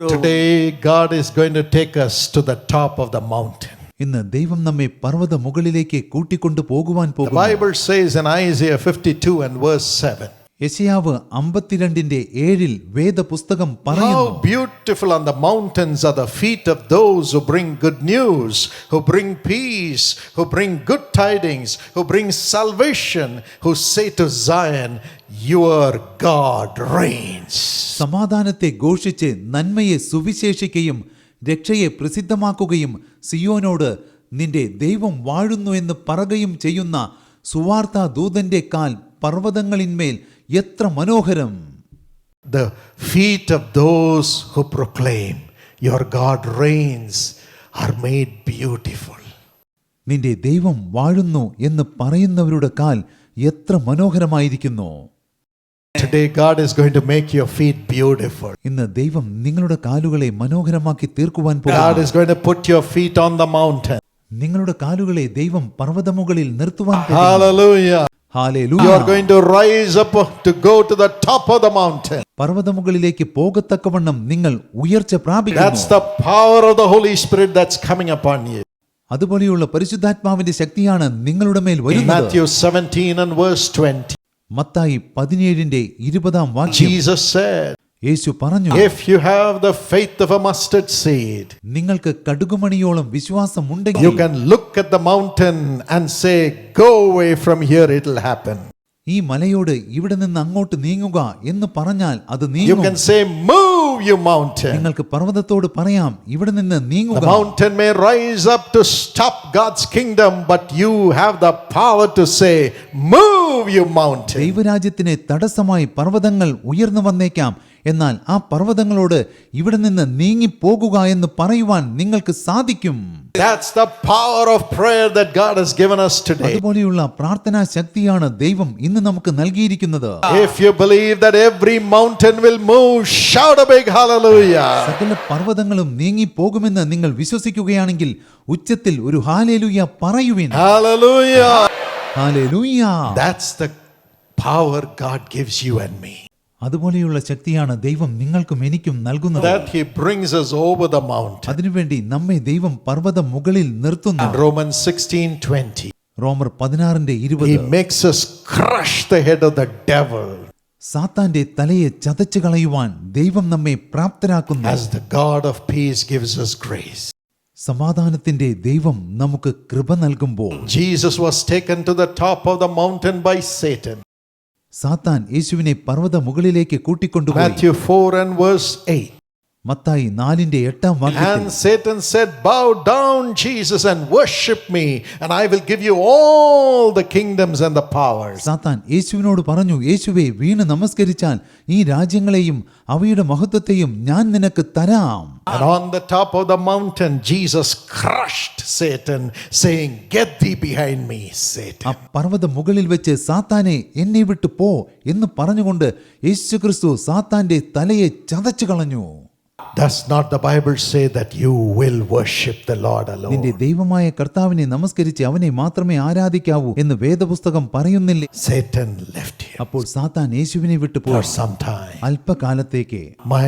Today, God is going to take us to the top of the mountain. ഇന്ന് ദൈവം നമ്മെ പർവ്വത മുകളിലേക്ക് കൂട്ടിക്കൊണ്ടു പോകുവാൻ The പോകും Bible says in Isaiah 52 and verse 7 യശയാവ് അമ്പത്തിരണ്ടിന്റെ ഏഴിൽ വേദപുസ്തകം പറയുന്നു. How beautiful on the mountains are the feet of those who bring good news who bring peace who bring good tidings who bring salvation who say to Zion your God reigns സമാധാനത്തെ ഘോഷിച്ച് നന്മയെ സുവിശേഷിക്കുകയും രക്ഷയെ പ്രസിദ്ധമാക്കുകയും സിയോനോട് നിന്റെ ദൈവം വാഴുന്നു എന്ന് പറയുകയും ചെയ്യുന്ന സുവാർത്താ ദൂതന്റെ കാൽ പർവതങ്ങളിന്മേൽ എത്ര മനോഹരം the feet of those who proclaim your God reigns are made beautiful നിന്റെ ദൈവം വാഴുന്നു എന്ന് പറയുന്നവരുടെ കാൽ എത്ര മനോഹരമായിരിക്കുന്നു Today, God is going to make your feet beautiful. ഇന്ന് ദൈവം നിങ്ങളുടെ കാലുകളെ മനോഹരമാക്കി തീർക്കുവാൻ God is going to put your feet on the mountain. നിങ്ങളുടെ കാലുകളെ ദൈവം പർവതമുകളിൽ നിർത്തുവാൻ പോകുന്നു. Hallelujah. Hallelujah. You are going to rise up to go to the top of the mountain. പർവ്വതമുകളിലേക്ക് പോകത്തക്കവണ്ണം നിങ്ങൾ ഉയർച്ച That's പ്രാപിക്കുന്നു the power of the Holy Spirit that's coming upon you. അതുപോലെയുള്ള പരിശുദ്ധാത്മാവിന്റെ ശക്തിയാണ് നിങ്ങളുടെ മേൽ In വരുന്നത് Matthew 17 and verse 20, മത്തായി പതിനേഴിന്റെ ഇരുപതാം വാക്യം Jesus said, യേശു പറഞ്ഞു If you have the faith of a mustard seed, നിങ്ങൾക്ക് കടുകുമണിയോളം വിശ്വാസം you ഉണ്ടെങ്കിൽ can look at the mountain and say, Go away from here, it'll happen. ഈ മലയോട് ഇവിടെ നിന്ന് അങ്ങോട്ട് നീങ്ങുക എന്ന് പറഞ്ഞാൽ അത് You നീങ്ങും can say, Move, you mountain. നിങ്ങൾക്ക് പർവ്വതത്തോട് പറയാം ഇവിടെ നിന്ന് The നീങ്ങുക mountain may rise up to stop God's kingdom, but you have the power to say, Move, you mountain. ദൈവരാജ്യത്തിന് തടസ്സമായി പർവ്വതങ്ങൾ ഉയർന്നു വന്നേക്കാം എന്നാൽ ആ പർവ്വതങ്ങളോട് ഇവിടെ നിന്ന് നീങ്ങിപ്പോകുക എന്ന് പറയുവാൻ നിങ്ങൾക്ക് സാധിക്കും അതുപോലെയുള്ള പ്രാർത്ഥനാ ശക്തിയാണ് ദൈവം ഇന്ന് നമുക്ക് നൽകിയിരിക്കുന്നത് സകല പർവ്വതങ്ങളും നീങ്ങി പോകുമെന്ന് നിങ്ങൾ വിശ്വസിക്കുകയാണെങ്കിൽ ഉച്ചത്തിൽ ഒരു hallelujah പറയുവിൻ hallelujah That's the power God gives you and me. അതുപോലെയുള്ള ശക്തിയാണ് ദൈവം നിങ്ങൾക്കും എനിക്കും നൽകുന്നത് That He brings us over the mountain. അതിനുവേണ്ടി നമ്മെ ദൈവം പർവത മുകളിൽ നിർത്തുന്നു In Romans 16 20, റോമർ പതിനാറിന്റെ ഇരുപത് He makes us crush the head of the devil സാത്താന്റെ തലയെ ചതച്ചു കളയുവാൻ ദൈവം നമ്മെ പ്രാപ്തരാക്കുന്നു as the God of peace gives us grace. സമാധാനത്തിന്റെ ദൈവം നമുക്ക് കൃപ നൽകുമ്പോൾ Jesus was taken to the top of the mountain by Satan. സാത്താൻ യേശുവിനെ പർവ്വത മുകളിലേക്ക് കൂട്ടിക്കൊണ്ടുപോയി Matthew 4 and verse 8. മത്തായി നാലിന്റെ എട്ടാം വാക്യം said bow down Jesus and worship me and I will give you all the kingdoms and the powers സാത്താൻ യേശുവിനോട് പറഞ്ഞു യേശുവേ വീണ് നമസ്കരിച്ചാൽ ഈ രാജ്യങ്ങളെയും അവയുടെ മഹത്വത്തെയും ഞാൻ നിനക്ക് തരാം. And on the top of the mountain Jesus crushed Satan saying get thee behind me Satan പർവത മുകളിൽ വെച്ച് സാത്താനെ എന്നെ വിട്ടു പോ എന്ന് പറഞ്ഞുകൊണ്ട് യേശുക്രിസ്തു സാത്താന്റെ തലയെ ചതച്ചു കളഞ്ഞു. Does not the Bible say that you will worship the Lord നിന്റെ alone? ദൈവമായ കർത്താവിനെ നമസ്കരിച്ച് അവനെ മാത്രമേ ആരാധിക്കാവൂ എന്ന് വേദപുസ്തകം പറയുന്നില്ലേ Satan left him അപ്പോൾ സാത്താൻ യേശുവിനെ വിട്ടു for പോയി some time. അല്പകാലത്തേക്ക് My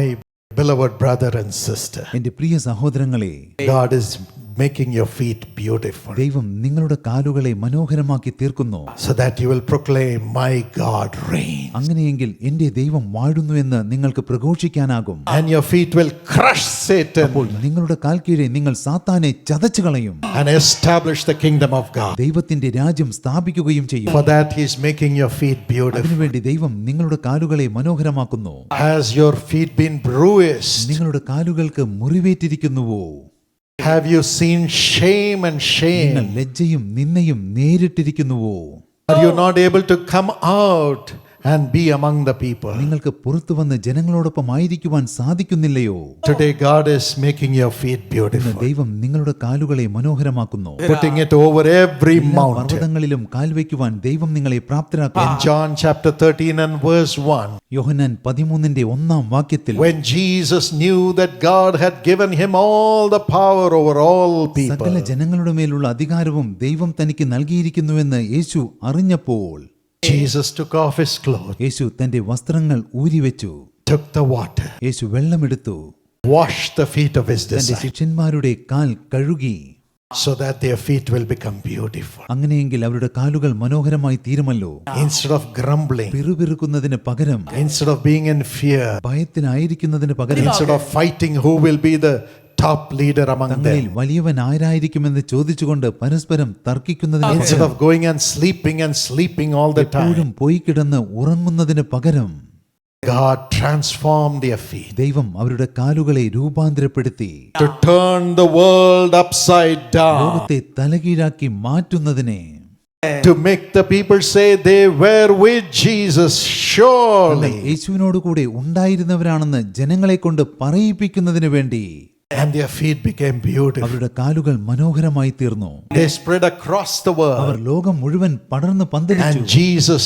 beloved brother and sister, എന്റെ പ്രിയ സഹോദരങ്ങളെ God is making your feet beautiful ദൈവം നിങ്ങളുടെ കാലുകളെ മനോഹരമാക്കി തീർക്കുന്നു so that you will proclaim, My God reigns. അങ്ങനെയെങ്കിൽ എന്റെ ദൈവം വാഴുന്നു എന്ന് നിങ്ങൾക്ക് പ്രഘോഷിക്കാനാകും And your feet will crush Satan അപ്പോൾ നിങ്ങളുടെ കാൽ കീഴെ നിങ്ങൾ സാത്താനെ ചതച്ചു കളയും and establish the kingdom of God. ദൈവത്തിന്റെ രാജ്യം സ്ഥാപിക്കുകയും ചെയ്യും For that, he is making your feet beautiful. അതിനുവേണ്ടി ദൈവം നിങ്ങളുടെ കാലുകളെ മനോഹരമാക്കുന്നു Has your feet been bruised? നിങ്ങളുടെ കാലുകൾക്ക് മുറിവേറ്റിരിക്കുന്നുവോ Have you seen shame and നിങ്ങൾ shame? ലജ്ജയും നിന്നയും നേരിട്ടിരിക്കുന്നുവോ Are you not able to come out And be among the people? നിങ്ങൾക്ക് പുറത്തു വന്ന് ജനങ്ങളോടൊപ്പം ആയിരിക്കുവാൻ സാധിക്കുന്നില്ലയോ? Today, God is making your feet beautiful ദൈവം നിങ്ങളുടെ കാലുകളെ മനോഹരമാക്കുന്നു. Putting it over every mountain. പർവതങ്ങളിലും കാൽവയ്ക്കുവാൻ ദൈവം നിങ്ങളെ പ്രാപ്തരാക്കും In John chapter 13 and verse 1, യോഹന്നാൻ പതിമൂന്നിന്റെ ഒന്നാം വാക്യത്തിൽ when Jesus knew that God had given him all the power over all people. സകല ജനങ്ങളുടെ മേലുള്ള അധികാരവും ദൈവം തനിക്ക് നൽകിയിരിക്കുന്നുവെന്ന് യേശു അറിഞ്ഞപ്പോൾ Jesus took off his clothes, യേശു തന്റെ വസ്ത്രങ്ങൾ ഊരിവെച്ചു took the water, Yeshu വെള്ളമെടുത്തു washed the feet of his തന്റെ disciples ശിഷ്യന്മാരുടെ കാൽ കഴുകി so that their feet will become beautiful. അങ്ങനെയെങ്കിൽ അവരുടെ കാലുകൾ മനോഹരമായി തീരുമല്ലോ Instead of grumbling, പിറുപിറുക്കുന്നതിന് പകരം instead of being in fear, ഭയത്തിലായിരിക്കുന്നതിന് പകരം instead of fighting who will be the top leader among തങ്ങളിൽ them, വലിയവൻ ആരായിരിക്കുമെന്ന് ചോദിച്ചുകൊണ്ട് പരസ്പരം തർക്കിക്കുന്നതിന് instead പകരം of going and sleeping and sleeping all the time, എപ്പോഴും പോയി കിടന്ന് ഉറങ്ങുന്നതിന് പകരം God transformed their feet ദൈവം അവരുടെ കാലുകളെ രൂപാന്തരപ്പെടുത്തി to turn the world upside down, ലോകത്തെ തലകീഴാക്കി മാറ്റുന്നതിനെ to make the people say they were with Jesus, surely. യേശുവിനോട് കൂടെ ഉണ്ടായിരുന്നവരാണെന്ന് ജനങ്ങളെ കൊണ്ട് പറയിപ്പിക്കുന്നതിന് വേണ്ടി And their feet became beautiful. അവരുടെ കാലുകൾ മനോഹരമായി തീർന്നു They spread across the our world. ലോകം മുഴുവൻ പടർന്ന് പന്തലിച്ചു And Jesus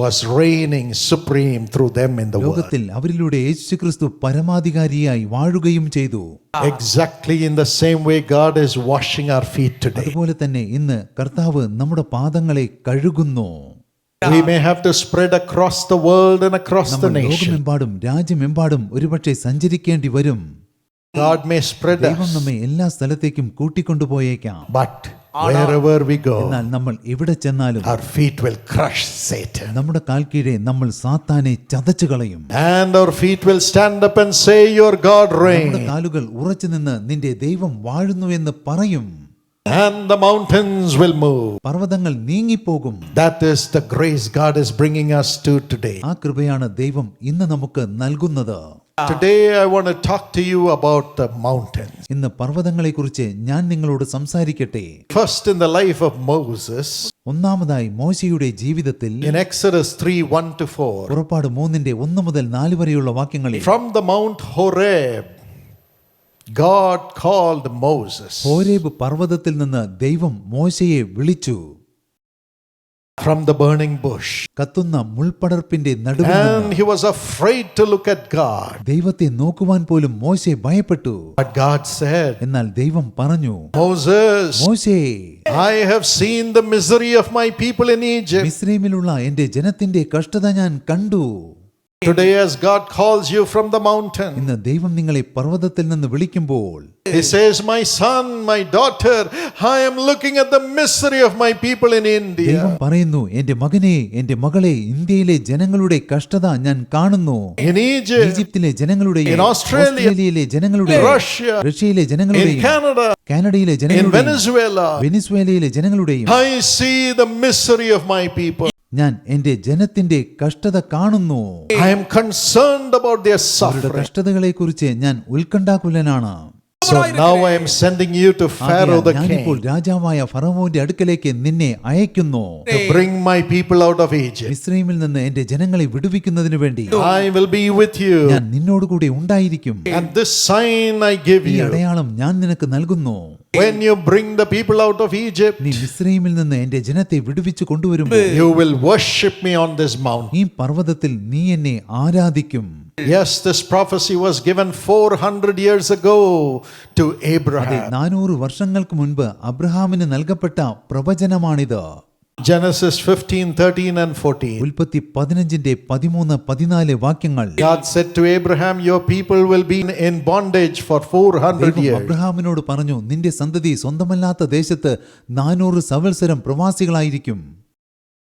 was reigning supreme through them in the world. ലോകത്തിൽ അവരിലൂടെ യേശുക്രിസ്തു പരമാധികാരിയായി വാഴുകയും ചെയ്തു Exactly in the same way God is washing our feet today. അതുപോലെ തന്നെ ഇന്ന് കർത്താവ് നമ്മുടെ പാദങ്ങളെ കഴുകുന്നു We may have to spread across the world and across the നമ്മൾ nation. ലോകമെമ്പാടും രാജ്യമെമ്പാടും ഒരുപക്ഷെ സഞ്ചരിക്കേണ്ടി വരും God may spread ദൈവം us, നമ്മെ എല്ലാ സ്ഥലത്തേക്കും കൂട്ടിക്കൊണ്ടുപോയേക്കാം but wherever we go, എന്നാൽ നമ്മൾ എവിടെ ചെന്നാലും our feet will crush Satan. നമ്മുടെ കാൽക്കീഴെ നമ്മൾ സാത്താനെ ചതച്ചു കളയും And our feet will stand up and say, Your God നമ്മുടെ reigns. കാലുകൾ ഉറച്ചു നിന്ന് നിന്റെ ദൈവം വാഴുന്നു എന്ന് പറയും And the mountains will move. പർവതങ്ങൾ നീങ്ങിപ്പോകും That is the grace God is bringing us to today. ആ കൃപയാണ് ദൈവം ഇന്ന് നമുക്ക് നൽകുന്നത് Today, I want to talk to you about the mountains. ഇന്ന് പർവതങ്ങളെക്കുറിച്ച് ഞാൻ നിങ്ങളോട് സംസാരിക്കട്ടെ First, in the life of Moses, ഒന്നാമതായി മോശയുടെ ജീവിതത്തിൽ in Exodus 3 1 to 4, പുറപ്പാട് മൂന്നിന്റെ ഒന്ന് മുതൽ നാല് വരെയുള്ള വാക്യങ്ങളിൽ from the Mount Horeb, God called Moses. Horeb പർവതത്തിൽ നിന്ന് ദൈവം മോശയെ വിളിച്ചു From the burning bush. കത്തുന്ന മുൾപടർപ്പിന്റെ നടുവിൽ And he was afraid to look at God. ദൈവത്തെ നോക്കുവാൻ പോലും മോശെ ഭയപ്പെട്ടു But God said, എന്നാൽ ദൈവം പറഞ്ഞു Moses, മോശേ I have seen the misery of my people in Egypt. മിസ്രൈമിലുള്ള എന്റെ ജനത്തിന്റെ കഷ്ടത ഞാൻ കണ്ടു Today, as God calls you from the mountain, ഇന്ന് ദൈവം നിങ്ങളെ പർവ്വതത്തിൽ നിന്ന് വിളിക്കുമ്പോൾ He says, My son, my daughter, I am looking at the misery of my people in India. ദൈവം പറയുന്നു എന്റെ മകനെ എന്റെ മകളെ ഇന്ത്യയിലെ ജനങ്ങളുടെ കഷ്ടത ഞാൻ കാണുന്നു In Egypt, ഈജിപ്തിലെ ജനങ്ങളുടെയും In Australia, ഓസ്ട്രേലിയയിലെ ജനങ്ങളുടെയും Russia, റഷ്യയിലെ in ജനങ്ങളുടെയും Canada, കാനഡയിലെ in ജനങ്ങളുടെയും Venezuela, വെനിസ്വേലയിലെ ജനങ്ങളുടെയും I see the misery of my people. ഞാൻ എന്റെ ജനത്തിന്റെ കഷ്ടത കാണുന്നു ഐ എം കൺസേൺഡ് അബൌട്ട് അവരുടെ. കഷ്ടതകളെ കുറിച്ച് ഞാൻ ഉത്കണ്ഠാകുലനാണ് So now I am sending you to Pharaoh the king. king രാജാവായ ഫറവോന്റെ അടുക്കലേക്ക് നിന്നെ അയക്കുന്നു to bring my people out of Egypt. മിസ്രൈമിൽ നിന്ന് എന്റെ ജനങ്ങളെ വിടുവിക്കുന്നതിന് വേണ്ടി I will be with you. ഞാൻ നിന്നോടുകൂടി ഉണ്ടായിരിക്കും And this sign I give ഈ you. അടയാളം ഞാൻ നിനക്ക് നൽകുന്നു When you bring the people out of Egypt, നീ മിസ്രൈമിൽ നിന്ന് എന്റെ ജനത്തെ വിടുവിച്ചു കൊണ്ടുവരുമ്പോൾ you will worship me on this mountain. ഈ പർവതത്തിൽ നീ എന്നെ ആരാധിക്കും Yes, this prophecy was given 400 years ago to അതെ Abraham. നാനൂറ് വർഷങ്ങൾക്ക് മുൻപ് അബ്രഹാമിന് നൽകപ്പെട്ട പ്രവചനമാണിത് Genesis 15, 13, and 14. ഉൽപ്പത്തി പതിനഞ്ചിന്റെ പതിമൂന്ന് പതിനാല് വാക്യങ്ങൾ God said to Abraham, Your people will be in bondage for 400 ദൈവം years. അബ്രഹാമിനോട് പറഞ്ഞു നിന്റെ സന്തതി സ്വന്തമല്ലാത്ത ദേശത്ത് നാനൂറ് സവത്സരം പ്രവാസികളായിരിക്കും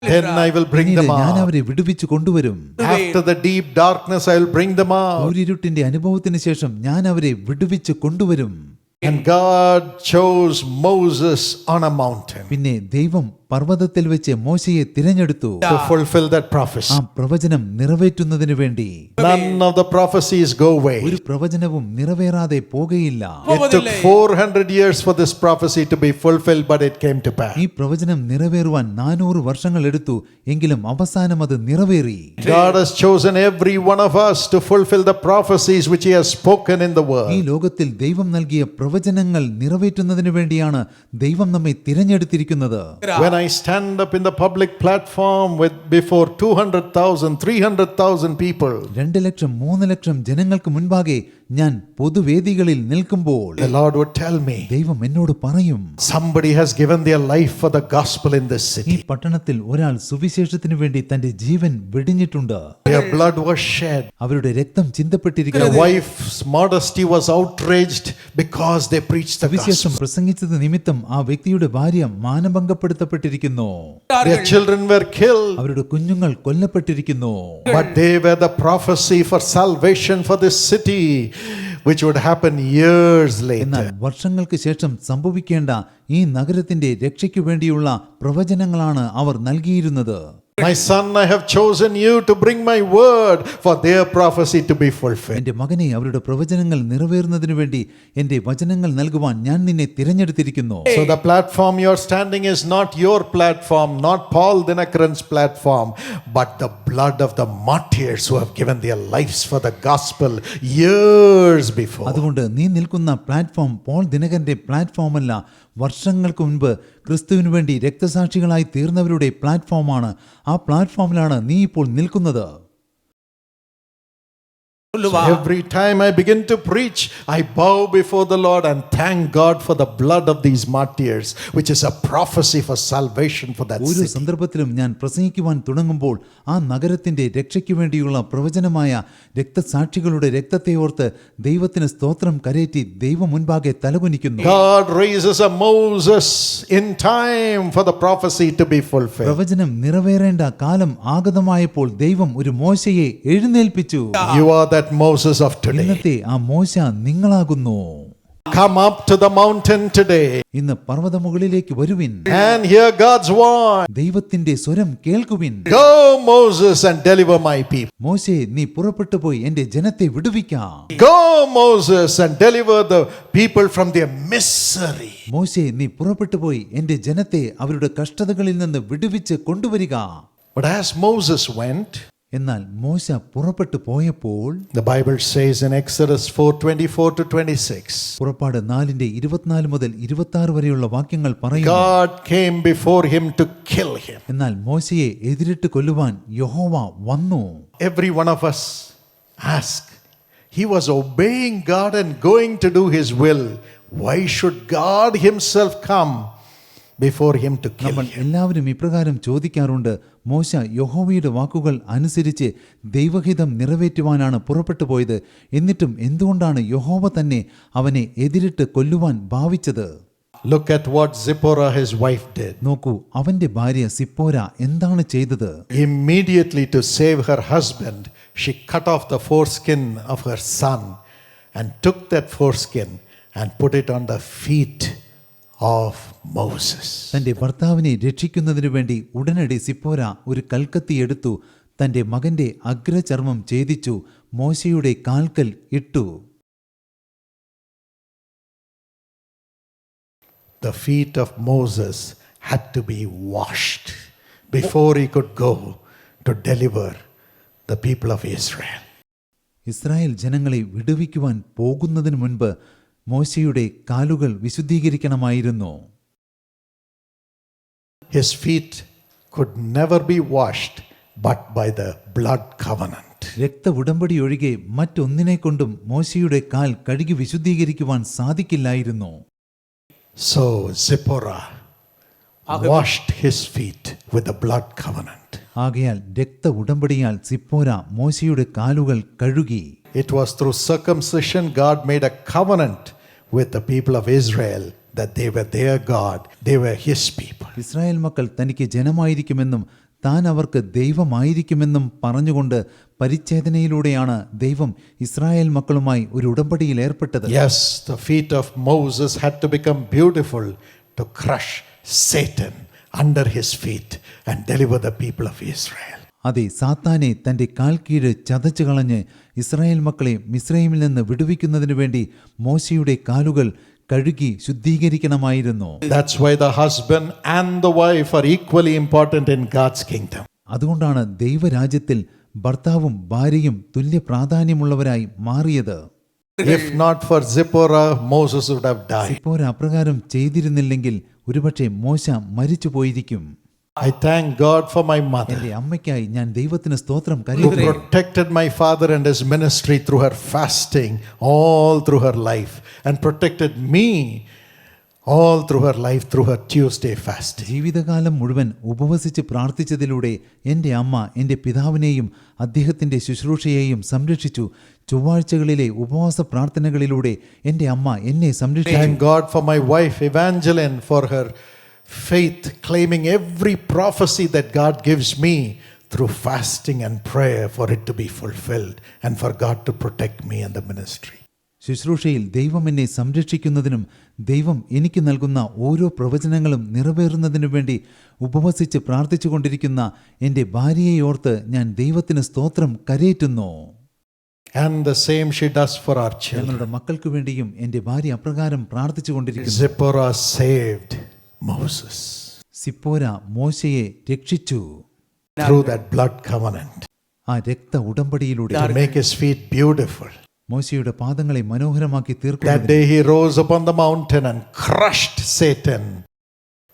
Then I will bring പിന്നീട് them ഞാൻ out. അവരെ വിടുവിച്ചു കൊണ്ടുവരും After the deep darkness, I will bring them out. സൂര്യരുട്ടിന്റെ അനുഭവത്തിന് ശേഷം ഞാൻ അവരെ വിടുവിച്ചു കൊണ്ടുവരും And God chose Moses on a mountain പിന്നെ ദൈവം പർവ്വതത്തിൽ വെച്ച് മോശയെ തിരഞ്ഞെടുത്തു to fulfill that ആ prophecy. പ്രവചനം നിറവേറ്റുന്നതിന് വേണ്ടി None of the prophecies go away. ഒരു പ്രവചനവും നിറവേറാതെ പോകയില്ല It took 400 years for this prophecy to be fulfilled, but it came to pass. ഈ പ്രവചനം നിറവേറുവാൻ നാനൂറ് വർഷങ്ങൾ എടുത്തു എങ്കിലും അവസാനം അത് നിറവേറി God has chosen every one of us to fulfill the prophecies which He has spoken in the ഈ world. ലോകത്തിൽ ദൈവം നൽകിയ പ്രവചനങ്ങൾ നിറവേറ്റുന്നതിന് വേണ്ടിയാണ് ദൈവം നമ്മെ തിരഞ്ഞെടുത്തിരിക്കുന്നത് When I stand up in the public platform with before 200,000, 300,000 people, രണ്ട് ലക്ഷം മൂന്ന് ലക്ഷം ജനങ്ങൾക്ക് മുൻപാകെ ഞാൻ പൊതുവേദികളിൽ നിൽക്കുമ്പോൾ the Lord would tell me, ദൈവം എന്നോട് പറയും somebody has given their life for the gospel in this city ഈ പട്ടണത്തിൽ ഒരാൾ സുവിശേഷത്തിനു വേണ്ടി തന്റെ ജീവൻ വെടിഞ്ഞിട്ടുണ്ട് Their blood was shed. അവരുടെ രക്തം Their the wife's modesty was outraged because they preached the സുവിശേഷം. പ്രസംഗിച്ചത് നിമിത്തം ആ വ്യക്തിയുടെ ഭാര്യ മാനഭംഗപ്പെടുത്തപ്പെട്ടിരിക്കുന്നു Their children were killed. അവരുടെ കുഞ്ഞുങ്ങൾ കൊല്ലപ്പെട്ടിരിക്കുന്നു But they were the prophecy for salvation for this city, which would happen years എന്നാൽ. വർഷങ്ങൾക്ക് ശേഷം സംഭവിക്കേണ്ട ഈ നഗരത്തിന്റെ രക്ഷയ്ക്കു വേണ്ടിയുള്ള പ്രവചനങ്ങളാണ് അവർ നൽകിയിരുന്നത് My son, I have chosen you to bring my word for their prophecy to be fulfilled. എന്റെ മകനെ അവരുടെ പ്രവചനങ്ങൾ നിറവേറുന്നതിനു വേണ്ടി എന്റെ വചനങ്ങൾ നൽകുവാൻ ഞാൻ നിന്നെ തിരഞ്ഞെടുത്തിരിക്കുന്നു So the platform you're standing is not your platform, not Paul Dinakaran's platform, but the blood of the martyrs who have given their lives for the gospel years before. അതുകൊണ്ട് നീ നിൽക്കുന്ന പ്ലാറ്റ്ഫോം പോൾ ദിനകരന്റെ പ്ലാറ്റ്ഫോം അല്ല വർഷങ്ങൾക്ക് മുൻപ് ക്രിസ്തുവിനു വേണ്ടി രക്തസാക്ഷികളായി തീർന്നവരുടെ പ്ലാറ്റ്ഫോമാണ് ആ പ്ലാറ്റ്ഫോമിലാണ് നീ ഇപ്പോൾ നിൽക്കുന്നത്. Every time I begin to preach, I bow before the Lord and thank God for the blood of these martyrs, which is a prophecy for salvation for that ഓരോ city. സന്ദർഭത്തിലും ഞാൻ പ്രസംഗിക്കുവാൻ തുടങ്ങുമ്പോൾ ആ നഗരത്തിന്റെ രക്ഷയ്ക്ക് വേണ്ടിയുള്ള പ്രവചനമായ രക്തസാക്ഷികളുടെ രക്തത്തെ ഓർത്ത് ദൈവത്തിന് സ്തോത്രം കരേറ്റി ദൈവം മുൻപാകെ തലകുനിക്കുന്നു God raises a Moses in time for the prophecy to be fulfilled. പ്രവചനം നിറവേറേണ്ട കാലം ആഗതമായപ്പോൾ ദൈവം ഒരു മോശയെ എഴുന്നേൽപ്പിച്ചു You are that Moses of today. ഇന്നത്തെ ആ മോശ നിങ്ങളാകുന്നു Come up to the mountain today ഇന്ന് പർവ്വതമുകളിലേക്ക് വരുവിൻ and hear God's word. ദൈവത്തിന്റെ സ്വരം കേൾക്കുവിൻ Go, Moses, and deliver my people. മോശെ നീ പുറപ്പെട്ടു പോയി എന്റെ ജനത്തെ വിടുവിക്കാം Go, Moses, and deliver the people from their misery. മോശെ നീ പുറപ്പെട്ടു പോയി എന്റെ ജനത്തെ അവരുടെ കഷ്ടതകളിൽ നിന്ന് വിടുവിച്ച് കൊണ്ടുവരിക But as Moses went, എന്നാൽ മോശ പുറപ്പെട്ടു പോയപ്പോൾ the Bible says in Exodus 4 24 to 26, പുറപ്പാട് നാലിന്റെ ഇരുപത്തിനാല് മുതൽ ഇരുപത്തി ആറ് വരെയുള്ള വാക്യങ്ങൾ പറയുന്നു God came before him to kill him. എന്നാൽ മോശയെ എതിരിട്ട് കൊല്ലുവാൻ യഹോവ വന്നു Every one of us ask, He was obeying God and going to do His will. Why should God Himself come before him to kill നമ്മൾ him? എല്ലാവരും ഇപ്രകാരം ചോദിക്കാറുണ്ട് മോശ യഹോവയുടെ വാക്കുകൾ അനുസരിച്ച് ദൈവഹിതം നിറവേറ്റുവാനാണ് പുറപ്പെട്ടു പോയത് എന്നിട്ടും എന്തുകൊണ്ടാണ് യഹോവ തന്നെ അവനെ എതിരിട്ട് കൊല്ലുവാൻ ഭാവിച്ചത് Look at what Zipporah, his wife, did. നോക്കൂ അവന്റെ ഭാര്യ സിപ്പോര എന്താണ് ചെയ്തത് Immediately to save her husband, she cut off the foreskin of her son and took that foreskin and put it on the feet Of Moses. തന്റെ ഭർത്താവിനെ രക്ഷിക്കുന്നതിനു വേണ്ടി ഉടനടി സിപ്പോര ഒരു കൽക്കത്തി എടുത്തു തന്റെ മകന്റെ അഗ്രചർമ്മം ഛേദിച്ചു മോശയുടെ കാൽക്കൽ ഇട്ടു The feet of Moses had to be washed before he could go to deliver the people of Israel. Israel ജനങ്ങളെ വിടുവിക്കുവാൻ പോകുന്നതിന് മുൻപ് മോശയുടെ കാലുകൾ വിശുദ്ധീകരിക്കണമായിരുന്നു His feet could never be washed but by the blood covenant. രക്ത ഉടമ്പടി ഒഴികെ മറ്റൊന്നിനെ കൊണ്ടും മോശയുടെ കാൽ കഴുകി വിശുദ്ധീകരിക്കുവാൻ സാധിക്കില്ലായിരുന്നു So Zipporah washed his feet with the blood covenant. ആകയാൽ രക്ത ഉടമ്പടിയാൽ സിപ്പോര മോശയുടെ കാലുകൾ കഴുകി It was through circumcision God made a covenant with the people of Israel that they were their God, they were his people. Israel മക്കൾ തനിക്ക് ജനമായിരിക്കുമെന്നും താൻ അവർക്ക് ദൈവമായിരിക്കുമെന്നും പറഞ്ഞുകൊണ്ട് പരിച്ഛേദനയിലൂടെയാണ് ദൈവം ഇസ്രായേൽ മക്കളുമായി ഒരു ഉടമ്പടിയിൽ ഏർപ്പെട്ടത് Yes, the feet of Moses had to become beautiful to crush Satan under his feet and deliver the people of Israel. അതെ സാത്താനെ തന്റെ കാൽ കീഴ് ചതച്ചു കളഞ്ഞ് ഇസ്രായേൽ മക്കളെ മിസ്രൈമിൽ നിന്ന് വിടുവിക്കുന്നതിനു വേണ്ടി മോശയുടെ കാലുകൾ കഴുകി ശുദ്ധീകരിക്കണമായിരുന്നു That's why the husband and the wife are equally important in God's kingdom. അതുകൊണ്ടാണ് ദൈവരാജ്യത്തിൽ ഭർത്താവും ഭാര്യയും തുല്യ പ്രാധാന്യമുള്ളവരായി മാറിയത് If not for Zipporah, Moses would have died. ഇപ്പോൾ അപ്രകാരം ചെയ്തിരുന്നില്ലെങ്കിൽ ഒരുപക്ഷെ മോശ മരിച്ചു പോയിരിക്കും I thank God for my mother എന്റെ അമ്മയ്ക്കായി ഞാൻ ദൈവത്തിന് സ്തോത്രം who കരുതുന്നു protected my father and his ministry through her fasting all through her life and protected me all through her life through her Tuesday fasting. ജീവിതകാലം മുഴുവൻ ഉപവസിച്ച് പ്രാർത്ഥിച്ചതിലൂടെ എൻ്റെ അമ്മ എൻ്റെ പിതാവിനെയും അദ്ദേഹത്തിൻ്റെ ശുശ്രൂഷയെയും സംരക്ഷിച്ചു ചൊവ്വാഴ്ചകളിലെ ഉപവാസ പ്രാർത്ഥനകളിലൂടെ എൻ്റെ അമ്മ എന്നെ സംരക്ഷിച്ചു Thank God for my wife Evangeline for her faith, claiming every prophecy that God gives me through fasting and prayer for it to be fulfilled and for God to protect me and the ministry. ശുശ്രൂഷയിൽ ദൈവം എന്നെ സംരക്ഷിക്കുന്നതിനും ദൈവം എനിക്ക് നൽകുന്ന ഓരോ പ്രവചനങ്ങളും നിറവേറുന്നതിനു വേണ്ടി ഉപവസിച്ച് പ്രാർത്ഥിച്ചുകൊണ്ടിരിക്കുന്ന എന്റെ ഭാര്യയെ ഓർത്ത് ഞാൻ ദൈവത്തിന് സ്തോത്രം കരയേറ്റുന്നു And the same she does for our children. ഞങ്ങളുടെ മക്കൾക്ക് വേണ്ടിയും എന്റെ ഭാര്യ അപ്രകാരം പ്രാർത്ഥിച്ചുകൊണ്ടിരിക്കുന്നു Zipporah saved Moses സിപ്പോര മോശയെ രക്ഷിച്ചു through that blood covenant ആ രക്ത ഉടമ്പടിയിലൂടെ to make his feet beautiful. മോശയുടെ പാദങ്ങളെ മനോഹരമാക്കി That തീർക്കുന്നതിന് day he rose upon the mountain and crushed Satan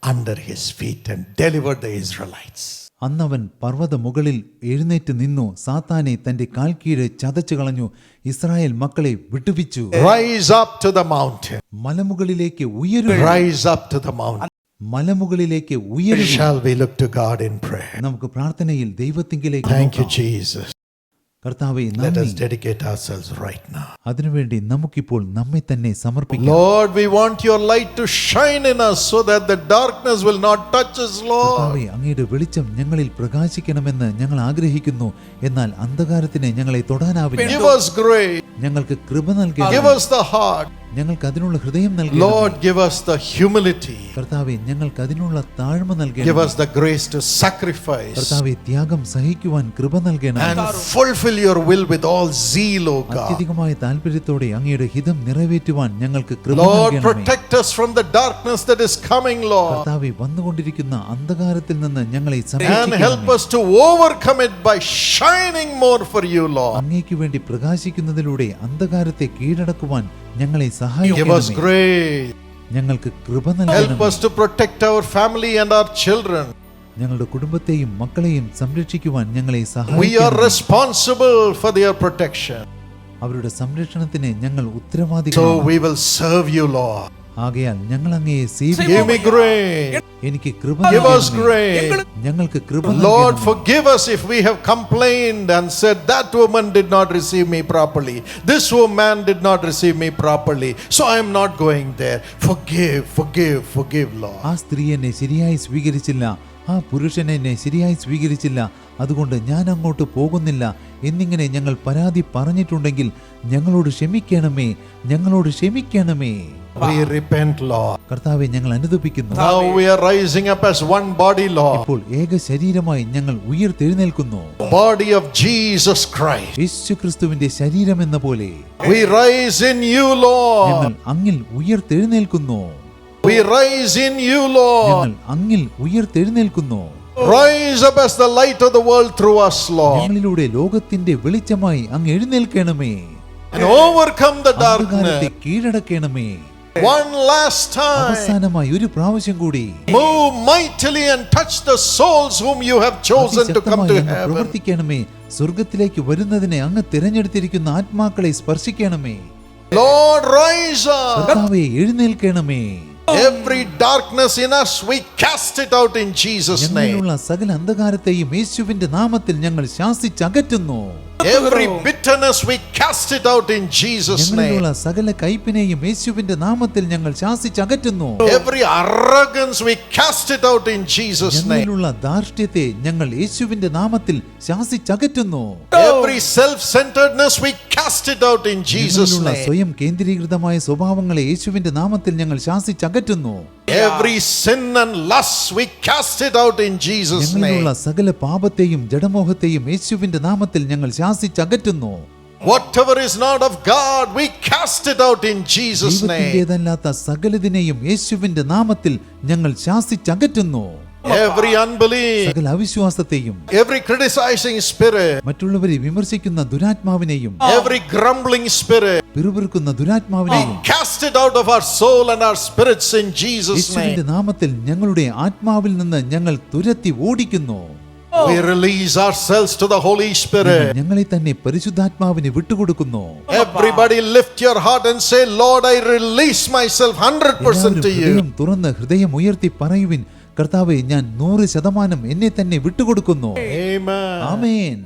under his feet and delivered the Israelites. അന്നവൻ പർവത മുകളിൽ എഴുന്നേറ്റ് നിന്നു സാത്താനെ തന്റെ കാൽ കീഴ് ചതച്ചു കളഞ്ഞു ഇസ്രായേൽ മക്കളെ വിട്ടുപിച്ചു Rise up to the mountain. മലമുകളിലേക്ക് ഉയരുക Rise up to the mountain. മലമുകളിലേക്ക് നമുക്ക് പ്രാർത്ഥനയിൽ ദൈവത്തിങ്കിലേക്ക് അതിനുവേണ്ടി നമുക്കിപ്പോൾ നമ്മെ തന്നെ സമർപ്പിക്കാം. അങ്ങയുടെ വെളിച്ചം ഞങ്ങളിൽ പ്രകാശിക്കണമെന്ന് ഞങ്ങൾ ആഗ്രഹിക്കുന്നു. എന്നാൽ അന്ധകാരത്തിന് ഞങ്ങളെ തൊടാനാവില്ല. ഞങ്ങൾക്ക് കൃപ നൽകി ഞങ്ങൾക്ക് അതിനുള്ള ഹൃദയം നൽകണം Lord, give us the humility. കർത്താവെ ഞങ്ങൾക്ക് അതിനുള്ള താഴ്മ Give നൽകണം us the grace to sacrifice കർത്താവെ ത്യാഗം സഹിക്കുവാൻ കൃപ നൽകണം and fulfill your will with all zeal, O God. അത്യധികമായ താല്പര്യത്തോടെ അങ്ങയുടെ ഹിതം നിറവേറ്റുവാൻ ഞങ്ങൾക്ക് കൃപ Lord, നൽകണമേ protect us from the darkness that is coming, Lord, കർത്താവെ വന്നുകൊണ്ടിരിക്കുന്ന അന്ധകാരത്തിൽ നിന്ന് ഞങ്ങളെ and help സംരക്ഷിക്കണമേ us to overcome it by shining more for you, Lord. അങ്ങേക്ക് വേണ്ടി പ്രകാശിക്കുന്നതിലൂടെ അന്ധകാരത്തെ കീഴടക്കുവാൻ ഞങ്ങളെ Give us സഹായിക്കണമേ grace. ഞങ്ങൾക്ക് കൃപ Help നൽകണം us to protect our family and our children. ഞങ്ങളുടെ കുടുംബത്തെയും മക്കളെയും സംരക്ഷിക്കുവാൻ ഞങ്ങളെ We are സഹായിക്കണം responsible for their protection. അവരുടെ സംരക്ഷണത്തിന് ഞങ്ങൾ So ഉത്തരവാദികളാണ് we will serve you, Lord. ആകയാൽ ഞങ്ങൾ അങ്ങയെ സേവിക്കും Give me grace. എനിക്ക് കൃപ Give us നൽകണമേ. grace. ഞങ്ങൾക്ക് കൃപ Lord, നൽകണമേ. forgive us if we have complained and said that woman did not receive me properly. This woman did not receive me properly. So I am not going there. Forgive, forgive, forgive, Lord. ആ സ്ത്രീ എന്നെ ശരിയായി സ്വീകരിച്ചില്ല ആ പുരുഷൻ എന്നെ ശരിയായി സ്വീകരിച്ചില്ല അതുകൊണ്ട് ഞാൻ അങ്ങോട്ട് പോകുന്നില്ല എന്നിങ്ങനെ ഞങ്ങൾ പരാതി പറഞ്ഞിട്ടുണ്ടെങ്കിൽ ഞങ്ങളോട് ക്ഷമിക്കണമേ ഞങ്ങളോട് ക്ഷമിക്കണമേ We repent, Lord. കർത്താവെ ഞങ്ങൾ അനുദപിക്കുന്നു Now we are rising up as one body, Lord. ഇപ്പോൾ ഏക ശരീരമായി ഞങ്ങൾ ഉയർത്തെഴുന്നേൽക്കുന്നു Body of Jesus Christ. യേശു ക്രിസ്തുവിന്റെ ശരീരം എന്ന പോലെ. ഞങ്ങൾ അങ്ങിൽ ഉയർത്തെഴുന്നേൽക്കുന്നു We rise in you, Lord. അങ്ങിൽ ഉയർത്തെഴുന്നേൽക്കുന്നു Rise up as the light of the world through us, Lord. ഞങ്ങളിലൂടെ ലോകത്തിന്റെ വെളിച്ചമായി അങ്ങ് എഴുന്നേൽക്കണമേ And overcome the darkness. കീഴടക്കണമേ One last time. അവസാനമായി ഒരു പ്രാവശ്യം കൂടി Move mightily and touch the souls whom you have chosen to come to heaven. പ്രവർത്തിക്കണമേ സ്വർഗത്തിലേക്ക് വരുന്നതിനെ അങ്ങ് തിരഞ്ഞെടുത്തിരിക്കുന്ന ആത്മാക്കളെ സ്പർശിക്കണമേ Lord, rise up. എഴുന്നേൽക്കണമേ Every darkness in us, we cast it out in Jesus' name. ഞങ്ങളിലുള്ള സകല അന്ധകാരത്തെയും യേശുവിന്റെ നാമത്തിൽ ഞങ്ങൾ ശാസിച്ചകറ്റുന്നു Every bitterness, we cast it out in Jesus' name. ഞങ്ങളിലുള്ള സകല കയ്പിനെയും യേശുവിന്റെ നാമത്തിൽ ഞങ്ങൾ ശാസിച്ചകറ്റുന്നു Every arrogance, we cast it out in Jesus' name. ഞങ്ങളിലുള്ള ധാർഷ്ട്യത്തെ ഞങ്ങൾ യേശുവിന്റെ നാമത്തിൽ ശാസിച്ചകറ്റുന്നു Every self centeredness, we cast it out in Jesus' ഞങ്ങളിലുള്ള name. സ്വയം കേന്ദ്രീകൃതമായ സ്വഭാവങ്ങളെ യേശുവിന്റെ നാമത്തിൽ ഞങ്ങൾ ശാസിച്ചകറ്റുന്നു Every sin and lust, we cast it out in Jesus' ഞങ്ങളിലുള്ള name. സകല പാപത്തെയും ജഡമോഹത്തെയും യേശുവിന്റെ നാമത്തിൽ ഞങ്ങൾ ശാസിച്ചകറ്റുന്നു Whatever is not of God, we cast it out in Jesus' name. ദൈവത്തിന്റെതല്ലാത്ത സകലതിനെയും യേശുവിന്റെ നാമത്തിൽ ഞങ്ങൾ ശാസിച്ചകറ്റുന്നു every unbelief, സകല അവിശ്വാസത്തെയും every criticizing spirit, മറ്റുള്ളവരെ വിമർശിക്കുന്ന ദുരാത്മാവിനെയും every grumbling spirit. പിറുപിറുക്കുന്ന ദുരാത്മാവിനെയും cast it out of our soul and our spirits in Jesus' name. നാമത്തിൽ ഞങ്ങളുടെ ആത്മാവിൽ നിന്ന് ഞങ്ങൾ തുരത്തി ഓടിക്കുന്നു We release ourselves to the Holy Spirit. ഞങ്ങളെ തന്നെ പരിശുദ്ധാത്മാവിന് വിട്ടുകൊടുക്കുന്നു Everybody lift your heart and say, Lord, I release myself 100% to you. തുറന്ന് ഹൃദയം ഉയർത്തി പറയുവിൻ കർത്താവെ ഞാൻ നൂറ് ശതമാനം എന്നെ തന്നെ വിട്ടുകൊടുക്കുന്നു Amen. ആമേൻ